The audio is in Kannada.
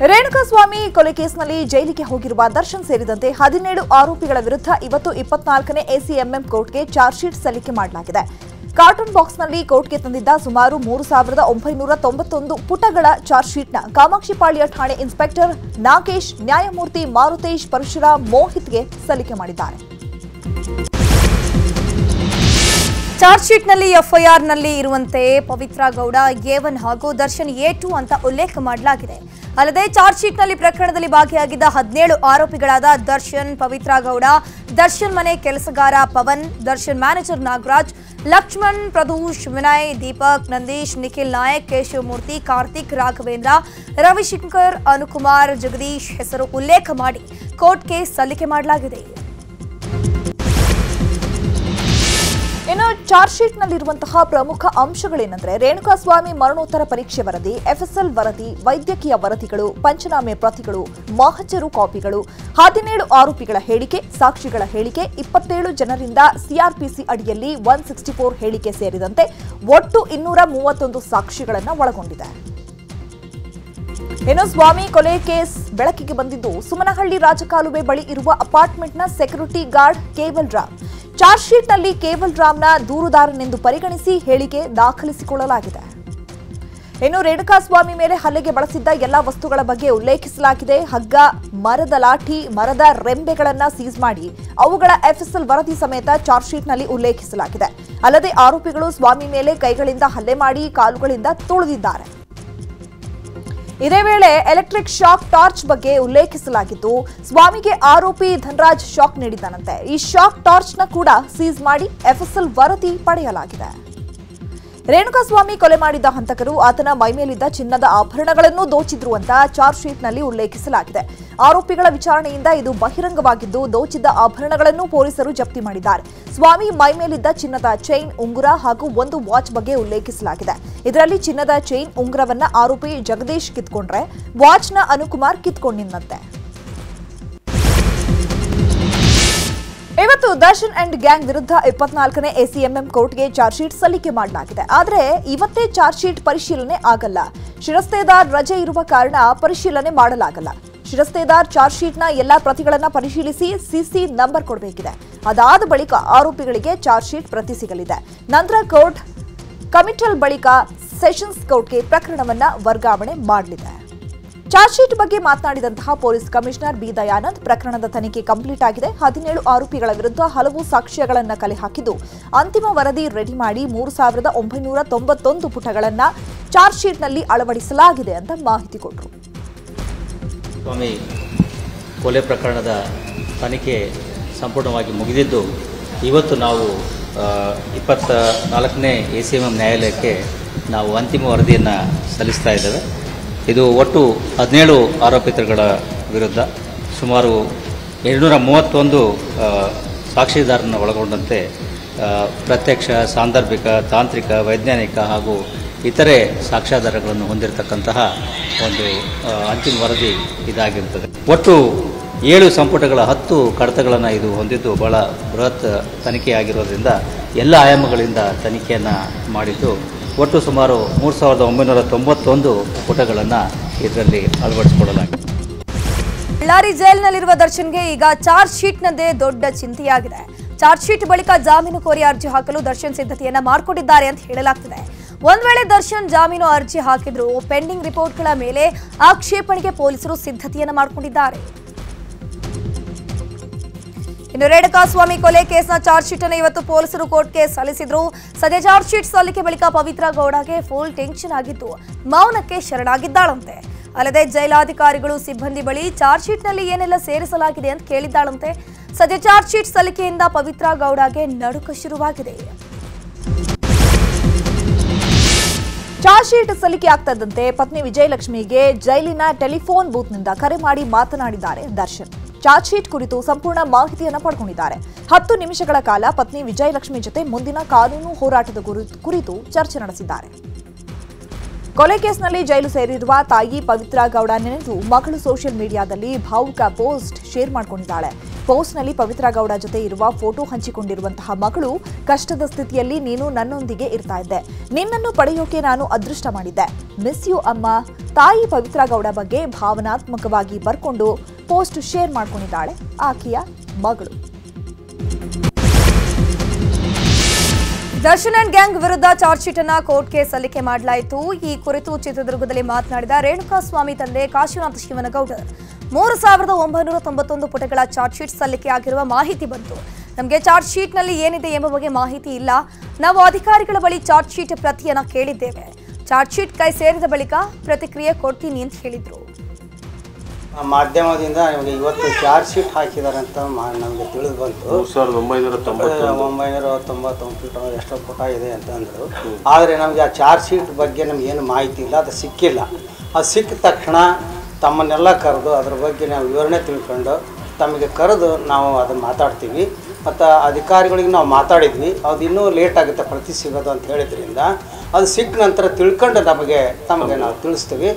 ರೇಣುಕಾಸ್ವಾಮಿ ಕೊಲೆ ಕೇಸ್ನಲ್ಲಿ ಜೈಲಿಗೆ ಹೋಗಿರುವ ದರ್ಶನ್ ಸೇರಿದಂತೆ ಹದಿನೇಳು ಆರೋಪಿಗಳ ವಿರುದ್ಧ ಇವತ್ತು ಇಪ್ಪತ್ನಾಲ್ಕನೇ ಎಸಿಎಂಎಂ ಕೋರ್ಟ್ಗೆ ಚಾರ್ಜ್ ಶೀಟ್ ಸಲ್ಲಿಕೆ ಮಾಡಲಾಗಿದೆ. ಕಾರ್ಟೂನ್ ಬಾಕ್ಸ್ನಲ್ಲಿ ಕೋರ್ಟ್ಗೆ ತಂದಿದ್ದ ಸುಮಾರು ಮೂರು ಸಾವಿರದ ಒಂಬೈನೂರ ತೊಂಬತ್ತೊಂದು ಪುಟಗಳ ಚಾರ್ಜ್ ಶೀಟ್ನ ಕಾಮಾಕ್ಷಿಪಾಳ್ಯ ಠಾಣೆ ಇನ್ಸ್ಪೆಕ್ಟರ್ ನಾಗೇಶ್, ನ್ಯಾಯಮೂರ್ತಿ ಮಾರುತೇಶ್, ಪರಶುರಾಮ್ ಮೋಹಿತ್ಗೆ ಸಲ್ಲಿಕೆ ಮಾಡಿದ್ದಾರೆ. ಚಾರ್ಜ್ ಶೀಟ್ನಲ್ಲಿ ಎಫ್ಐಆರ್ನಲ್ಲಿ ಇರುವಂತೆ ಪವಿತ್ರ ಗೌಡ ಎ ಒನ್ ಹಾಗೂ ದರ್ಶನ್ ಎ ಟು ಅಂತ ಉಲ್ಲೇಖ ಮಾಡಲಾಗಿದೆ. ಅಲ್ಲದೆ ಚಾರ್ಜ್ ಶೀಟ್ನಲ್ಲಿ ಪ್ರಕರಣದಲ್ಲಿ ಭಾಗಿಯಾಗಿದ್ದ ಹದಿನೇಳು ಆರೋಪಿಗಳಾದ ದರ್ಶನ್, ಪವಿತ್ರ ಗೌಡ, ದರ್ಶನ್ ಮನೆ ಕೆಲಸಗಾರ ಪವನ್, ದರ್ಶನ್ ಮ್ಯಾನೇಜರ್ ನಾಗರಾಜ್, ಲಕ್ಷ್ಮಣ್ ಪ್ರದೂಷ್ ವಿನಯ್ ದೀಪಕ್, ನಂದೀಶ್, ನಿಖಿಲ್ ನಾಯಕ್, ಕೇಶವಮೂರ್ತಿ, ಕಾರ್ತಿಕ್, ರಾಘವೇಂದ್ರ, ರವಿಶಂಕರ್, ಅನುಕುಮಾರ್, ಜಗದೀಶ್ ಹೆಸರು ಉಲ್ಲೇಖ ಮಾಡಿ ಕೋರ್ಟ್ ಕೇಸ್ ಸಲ್ಲಿಕೆ ಮಾಡಲಾಗಿದೆ. ಇನ್ನು ಚಾರ್ಜ್ ಶೀಟ್ನಲ್ಲಿರುವಂತಹ ಪ್ರಮುಖ ಅಂಶಗಳೇನೆಂದರೆ ರೇಣುಕಾಸ್ವಾಮಿ ಮರಣೋತ್ತರ ಪರೀಕ್ಷೆ ವರದಿ ಎಫ್ಎಸ್ಎಲ್ ವರದಿ, ವೈದ್ಯಕೀಯ ವರದಿಗಳು, ಪಂಚನಾಮೆ ಪ್ರತಿಗಳು, ಮಹಜರು ಕಾಪಿಗಳು, ಹದಿನೇಳು ಆರೋಪಿಗಳ ಹೇಳಿಕೆ, ಸಾಕ್ಷಿಗಳ ಹೇಳಿಕೆ, ಇಪ್ಪತ್ತೇಳು ಜನರಿಂದ ಸಿಆರ್ಪಿಸಿ ಅಡಿಯಲ್ಲಿ ಒನ್ ಸಿಕ್ಸ್ಟಿ ಫೋರ್ ಹೇಳಿಕೆ ಸೇರಿದಂತೆ ಒಟ್ಟು ಇನ್ನೂರ ಮೂವತ್ತೊಂದು ಸಾಕ್ಷಿಗಳನ್ನು ಒಳಗೊಂಡಿದೆ. ಇನ್ನು ಸ್ವಾಮಿ ಕೊಲೆ ಕೇಸ್ ಬೆಳಕಿಗೆ ಬಂದಿದ್ದು ಸುಮನಹಳ್ಳಿ ರಾಜಕಾಲುವೆ ಬಳಿ ಇರುವ ಅಪಾರ್ಟ್ಮೆಂಟ್ನ security guard Keval Ram. Charge ಶೀಟ್ನಲ್ಲಿ ಕೇವಲ್ ರಾಮ್ನ ದೂರುದಾರನೆಂದು ಪರಿಗಣಿಸಿ ಹೇಳಿಕೆ ದಾಖಲಿಸಿಕೊಳ್ಳಲಾಗಿದೆ. ಇನ್ನು ರೇಣುಕಾಸ್ವಾಮಿ ಮೇಲೆ ಹಲ್ಲೆಗೆ ಬಳಸಿದ್ದ ಎಲ್ಲಾ ವಸ್ತುಗಳ ಬಗ್ಗೆ ಉಲ್ಲೇಖಿಸಲಾಗಿದೆ. ಹಗ್ಗ, ಮರದ ಲಾಠಿ, ಮರದ ರೆಂಬೆಗಳನ್ನ ಸೀಸ್ ಮಾಡಿ ಅವುಗಳ ಎಫ್ಎಸ್ಎಲ್ ವರದಿ ಸಮೇತ ಚಾರ್ಜ್ ಶೀಟ್ನಲ್ಲಿ ಉಲ್ಲೇಖಿಸಲಾಗಿದೆ. ಅಲ್ಲದೆ ಆರೋಪಿಗಳು ಸ್ವಾಮಿ ಮೇಲೆ ಕೈಗಳಿಂದ ಹಲ್ಲೆ ಮಾಡಿ ಕಾಲುಗಳಿಂದ ತುಳಿದಿದ್ದಾರೆ. ಇದೇ ವೇಳೆ ಎಲೆಕ್ಟ್ರಿಕ್ ಶಾಕ್ ಟಾರ್ಚ್ ಬಗ್ಗೆ ಉಲ್ಲೇಖಿಸಲಾಗಿದ್ದು, ಸ್ವಾಮಿಗೆ ಆರೋಪಿ ಧನರಾಜ್ ಶಾಕ್ ನೀಡಿದ್ದಾನಂತೆ. ಈ ಶಾಕ್ ಟಾರ್ಚ್ನ ಕೂಡ ಸೀಸ್ ಮಾಡಿ ಎಫ್ಎಸ್ಎಲ್ ವರದಿ ಪಡೆಯಲಾಗಿದೆ. ರೇಣುಕಾಸ್ವಾಮಿ ಕೊಲೆ ಮಾಡಿದ್ದ ಹಂತಕರು ಆತನ ಮೈಮೇಲಿದ್ದ ಚಿನ್ನದ ಆಭರಣಗಳನ್ನು ದೋಚಿದ್ರು ಅಂತ ಚಾರ್ಜ್ ಶೀಟ್ನಲ್ಲಿ ಉಲ್ಲೇಖಿಸಲಾಗಿದೆ. ಆರೋಪಿಗಳ ವಿಚಾರಣೆಯಿಂದ ಇದು ಬಹಿರಂಗವಾಗಿದ್ದು, ದೋಚಿದ್ದ ಆಭರಣಗಳನ್ನು ಪೊಲೀಸರು ಜಪ್ತಿ ಮಾಡಿದ್ದಾರೆ. ಸ್ವಾಮಿ ಮೈಮೇಲಿದ್ದ ಚಿನ್ನದ ಚೈನ್ ಉಂಗುರ ಹಾಗೂ ಒಂದು ವಾಚ್ ಬಗ್ಗೆ ಉಲ್ಲೇಖಿಸಲಾಗಿದೆ. ಇದರಲ್ಲಿ ಚಿನ್ನದ ಚೈನ್, ಉಂಗ್ರವನ್ನ ಆರೋಪಿ ಜಗದೀಶ್ ಕಿತ್ಕೊಂಡ್ರೆ ವಾಚ್ನ ಅನುಕುಮಾರ್ ಕಿತ್ಕೊಂಡಿದ್ದಂತೆ ಇವತ್ತು ದರ್ಶನ್ ಅಂಡ್ ಗ್ಯಾಂಗ್ ವಿರುದ್ಧ ಇಪ್ಪತ್ನಾಲ್ಕನೇ ಎಸಿಎಂಎಂ ಕೋರ್ಟ್ಗೆ ಚಾರ್ಜ್ ಶೀಟ್ ಸಲ್ಲಿಕೆ ಮಾಡಲಾಗಿದೆ. ಆದರೆ ಇವತ್ತೇ ಚಾರ್ಜ್ ಶೀಟ್ ಪರಿಶೀಲನೆ ಆಗಲ್ಲ. ಶಿರಸ್ತೇದಾರ್ ರಜೆ ಇರುವ ಕಾರಣ ಪರಿಶೀಲನೆ ಮಾಡಲಾಗಲ್ಲ. ಶಿರಸ್ತೇದಾರ್ ಚಾರ್ಜ್ ಶೀಟ್ನ ಎಲ್ಲಾ ಪ್ರತಿಗಳನ್ನ ಪರಿಶೀಲಿಸಿ ಸಿಸಿ ನಂಬರ್ ಕೊಡಬೇಕಿದೆ. ಅದಾದ ಬಳಿಕ ಆರೋಪಿಗಳಿಗೆ ಚಾರ್ಜ್ ಶೀಟ್ ಪ್ರತಿ ಸಿಗಲಿದೆ. ನಂತರ ಕೋರ್ಟ್ ಕಮಿಟಲ್ ಬಳಿಕ ಸೆಷನ್ಸ್ ಕೋರ್ಟ್ಗೆ ಪ್ರಕರಣವನ್ನ ವರ್ಗಾವಣೆ ಮಾಡಲಿದೆ. ಚಾರ್ಜ್ ಶೀಟ್ ಬಗ್ಗೆ ಮಾತನಾಡಿದಂತಹ ಪೊಲೀಸ್ ಕಮಿಷನರ್ ಬಿ ದಯಾನಂದ್, ಪ್ರಕರಣದ ತನಿಖೆ ಕಂಪ್ಲೀಟ್ ಆಗಿದೆ. ಹದಿನೇಳು ಆರೋಪಿಗಳ ವಿರುದ್ಧ ಹಲವು ಸಾಕ್ಷ್ಯಗಳನ್ನು ಕಲೆ ಹಾಕಿದ್ದು ಅಂತಿಮ ವರದಿ ರೆಡಿ ಮಾಡಿ ಮೂರು ಸಾವಿರದ ಒಂಬೈನೂರ ತೊಂಬತ್ತೊಂದು ಪುಟಗಳನ್ನ ಚಾರ್ಜ್ ಶೀಟ್ನಲ್ಲಿ ಅಳವಡಿಸಲಾಗಿದೆ ಅಂತ ಮಾಹಿತಿ ಕೊಟ್ಟರು ಕೊಲೆ ಪ್ರಕರಣದ ತನಿಖೆ ಸಂಪೂರ್ಣವಾಗಿ ಮುಗಿದಿದ್ದು, ಇವತ್ತು ನಾವು ಇಪ್ಪತ್ತ ನಾಲ್ಕನೇ ಎ ಸಿ ಎಂ ನ್ಯಾಯಾಲಯಕ್ಕೆ ನಾವು ಅಂತಿಮ ವರದಿಯನ್ನು ಸಲ್ಲಿಸ್ತಾ ಇದ್ದೇವೆ. ಇದು ಒಟ್ಟು ಹದಿನೇಳು ಆರೋಪಿತರುಗಳ ವಿರುದ್ಧ ಸುಮಾರು ಎರಡುನೂರ ಮೂವತ್ತೊಂದು ಸಾಕ್ಷಿದಾರರನ್ನು ಒಳಗೊಂಡಂತೆ ಪ್ರತ್ಯಕ್ಷ, ಸಾಂದರ್ಭಿಕ, ತಾಂತ್ರಿಕ, ವೈಜ್ಞಾನಿಕ ಹಾಗೂ ಇತರೆ ಸಾಕ್ಷ್ಯಾಧಾರಗಳನ್ನು ಹೊಂದಿರತಕ್ಕಂತಹ ಒಂದು ಅಂತಿಮ ವರದಿ ಇದಾಗಿರುತ್ತದೆ ಒಟ್ಟು ಏಳು ಸಂಪುಟಗಳ ಹತ್ತು ಕಡತಗಳನ್ನು ಇದು ಹೊಂದಿದ್ದು ಬಹಳ ಬೃಹತ್ ತನಿಖೆಯಾಗಿರೋದ್ರಿಂದ ಎಲ್ಲ ಆಯಾಮಗಳಿಂದ ತನಿಖೆಯನ್ನು ಮಾಡಿದ್ದು. ಒಟ್ಟು ಸುಮಾರು ಮೂರು ಸಾವಿರದ ಒಂಬೈನೂರ ತೊಂಬತ್ತೊಂದು ಪುಟಗಳನ್ನು ಇದರಲ್ಲಿ ಅಳವಡಿಸಿಕೊಳ್ಳಲಾಗಿದೆ. ಬಳ್ಳಾರಿ ಜೈಲಿನಲ್ಲಿರುವ ದರ್ಶನ್ಗೆ ಈಗ ಚಾರ್ಜ್ ಶೀಟ್ನದೇ ದೊಡ್ಡ ಚಿಂತೆಯಾಗಿದೆ. ಚಾರ್ಜ್ ಶೀಟ್ ಬಳಿಕ ಜಾಮೀನು ಕೋರಿ ಅರ್ಜಿ ಹಾಕಲು ದರ್ಶನ್ ಸಿದ್ಧತೆಯನ್ನ ಮಾಡಿಕೊಂಡಿದ್ದಾರೆ ಅಂತ ಹೇಳಲಾಗ್ತಿದೆ. ಒಂದ್ ವೇಳೆ ದರ್ಶನ್ ಜಾಮೀನು ಅರ್ಜಿ ಹಾಕಿದ್ರು, ಪೆಂಡಿಂಗ್ ರಿಪೋರ್ಟ್ಗಳ ಮೇಲೆ ಆಕ್ಷೇಪಣೆಗೆ ಪೊಲೀಸರು ಸಿದ್ಧತೆಯನ್ನ ಮಾಡಿಕೊಂಡಿದ್ದಾರೆ. ಇನ್ನು ರೇಣುಕಾಸ್ವಾಮಿ ಕೊಲೆ ಕೇಸ್ನ ಚಾರ್ಜ್ ಶೀಟ್ ಅನ್ನು ಇವತ್ತು ಪೊಲೀಸರು ಕೋರ್ಟ್ಗೆ ಸಲ್ಲಿಸಿದ್ರು. ಸದ್ಯ ಚಾರ್ಜ್ ಶೀಟ್ ಸಲ್ಲಿಕೆ ಬಳಿಕ ಪವಿತ್ರ ಗೌಡಗೆ ಫುಲ್ ಟೆನ್ಷನ್ ಆಗಿದ್ದು, ಮೌನಕ್ಕೆ ಶರಣಾಗಿದ್ದಾಳಂತೆ. ಅಲ್ಲದೆ ಜೈಲಾಧಿಕಾರಿಗಳು ಸಿಬ್ಬಂದಿ ಬಳಿ ಚಾರ್ಜ್ ಶೀಟ್ನಲ್ಲಿ ಏನೆಲ್ಲ ಸೇರಿಸಲಾಗಿದೆ ಅಂತ ಕೇಳಿದ್ದಾಳಂತೆ. ಸದ್ಯ ಚಾರ್ಜ್ ಶೀಟ್ ಸಲ್ಲಿಕೆಯಿಂದ ಪವಿತ್ರ ಗೌಡಗೆ ನಡುಕ ಶುರುವಾಗಿದೆ. ಚಾರ್ಜ್ ಶೀಟ್ ಸಲ್ಲಿಕೆ ಆಗ್ತದಂತೆ ಪತ್ನಿ ವಿಜಯಲಕ್ಷ್ಮಿಗೆ ಜೈಲಿನ ಟೆಲಿಫೋನ್ ಬೂತ್ನಿಂದ ಕರೆ ಮಾಡಿ ಮಾತನಾಡಿದ್ದಾರೆ ದರ್ಶನ್. ಚಾರ್ಜ್ ಶೀಟ್ ಕುರಿತು ಸಂಪೂರ್ಣ ಮಾಹಿತಿಯನ್ನು ಪಡ್ಕೊಂಡಿದ್ದಾರೆ. ಹತ್ತು ನಿಮಿಷಗಳ ಕಾಲ ಪತ್ನಿ ವಿಜಯಲಕ್ಷ್ಮಿ ಜೊತೆ ಮುಂದಿನ ಕಾನೂನು ಹೋರಾಟದ ಕುರಿತು ಚರ್ಚೆ ನಡೆಸಿದ್ದಾರೆ. ಕೊಲೆ ಕೇಸ್ನಲ್ಲಿ ಜೈಲು ಸೇರಿರುವ ತಾಯಿ ಪವಿತ್ರ ಗೌಡ ನೆನೆದು ಮಗಳು ಸೋಷಿಯಲ್ ಮೀಡಿಯಾದಲ್ಲಿ ಭಾವುಕ ಪೋಸ್ಟ್ ಶೇರ್ ಮಾಡಿಕೊಂಡಿದ್ದಾಳೆ. ಪೋಸ್ಟ್ನಲ್ಲಿ ಪವಿತ್ರ ಗೌಡ ಜೊತೆ ಇರುವ ಫೋಟೋ ಹಂಚಿಕೊಂಡಿರುವಂತಹ ಮಗಳು, ಕಷ್ಟದ ಸ್ಥಿತಿಯಲ್ಲಿ ನೀನು ನನ್ನೊಂದಿಗೆ ಇರ್ತಾ ಇದ್ದೆ. ನಿನ್ನನ್ನು ಪಡೆಯೋಕೆ ನಾನು ಅದೃಷ್ಟ ಮಾಡಿದ್ದೆ. ಮಿಸ್ ಯು ಅಮ್ಮ. ತಾಯಿ ಪವಿತ್ರಾ ಗೌಡ ಬಗ್ಗೆ ಭಾವನಾತ್ಮಕವಾಗಿ ಬರ್ಕೊಂಡು ಪೋಸ್ಟ್ ಶೇರ್ ಮಾಡ್ಕೊಂಡಿದ್ದಾಳೆ ಆಕೆಯ ಮಗಳು. ದರ್ಶನ್ ಅಂಡ್ ಗ್ಯಾಂಗ್ ವಿರುದ್ಧ ಚಾರ್ಜ್ ಶೀಟ್ ಅನ್ನ ಕೋರ್ಟ್ಗೆ ಸಲ್ಲಿಕೆ ಮಾಡಲಾಯಿತು. ಈ ಕುರಿತು ಚಿತ್ರದುರ್ಗದಲ್ಲಿ ಮಾತನಾಡಿದ ರೇಣುಕಾಸ್ವಾಮಿ ತಂದೆ ಕಾಶಿನಾಥ ಶಿವನಗೌಡರ್ ಮೂರು ಸಾವಿರದ ಒಂಬೈನೂರ ತೊಂಬತ್ತೊಂದು ಪುಟಗಳ ಚಾರ್ಜ್ ಶೀಟ್ ಸಲ್ಲಿಕೆಯಾಗಿರುವ ಮಾಹಿತಿ ಬಂತು. ನಮಗೆ ಚಾರ್ಜ್ ಶೀಟ್ನಲ್ಲಿ ಏನಿದೆ ಎಂಬ ಬಗ್ಗೆ ಮಾಹಿತಿ ಇಲ್ಲ. ನಾವು ಅಧಿಕಾರಿಗಳ ಬಳಿ ಚಾರ್ಜ್ ಶೀಟ್ ಪ್ರತಿಯನ್ನ ಕೇಳಿದ್ದೇವೆ. ಚಾರ್ಜ್ ಶೀಟ್ ಕೈ ಸೇರಿದ ಬಳಿಕ ಪ್ರತಿಕ್ರಿಯೆ ಕೊಡ್ತೀನಿ ಅಂತ ಹೇಳಿದ್ರು. ಮಾಧ್ಯಮದಿಂದ ನಮಗೆ ಇವತ್ತು ಚಾರ್ಜ್ ಶೀಟ್ ಹಾಕಿದ್ದಾರೆ ಅಂತ ಮಾ ನಮಗೆ ತಿಳಿದು ಬಂತು. ಸಾವಿರದ ಒಂಬೈನೂರ ಒಂಬೈನೂರ ತೊಂಬತ್ತೊಂಬತ್ತು ಎಷ್ಟೋ ಪುಟ ಇದೆ ಅಂತ ಅಂದರು. ಆದರೆ ನಮಗೆ ಆ ಚಾರ್ಜ್ ಶೀಟ್ ಬಗ್ಗೆ ನಮ್ಗೆ ಏನು ಮಾಹಿತಿ ಇಲ್ಲ ಅದು ಸಿಕ್ಕಿಲ್ಲ. ಅದು ಸಿಕ್ಕ ತಕ್ಷಣ ತಮ್ಮನ್ನೆಲ್ಲ ಕರೆದು ಅದ್ರ ಬಗ್ಗೆ ನಾವು ವಿವರಣೆ ತಿಳ್ಕೊಂಡು ತಮಗೆ ಕರೆದು ನಾವು ಅದನ್ನು ಮಾತಾಡ್ತೀವಿ. ಮತ್ತು ಅಧಿಕಾರಿಗಳಿಗೆ ನಾವು ಮಾತಾಡಿದ್ವಿ. ಅದು ಇನ್ನೂ ಲೇಟ್ ಆಗುತ್ತೆ ಪ್ರತಿ ಸಿಗೋದು ಅಂತ ಹೇಳಿದ್ರಿಂದ ಅದು ಸಿಕ್ಕ ನಂತರ ತಿಳ್ಕೊಂಡು ನಮಗೆ ತಮಗೆ ನಾವು ತಿಳಿಸ್ತೀವಿ.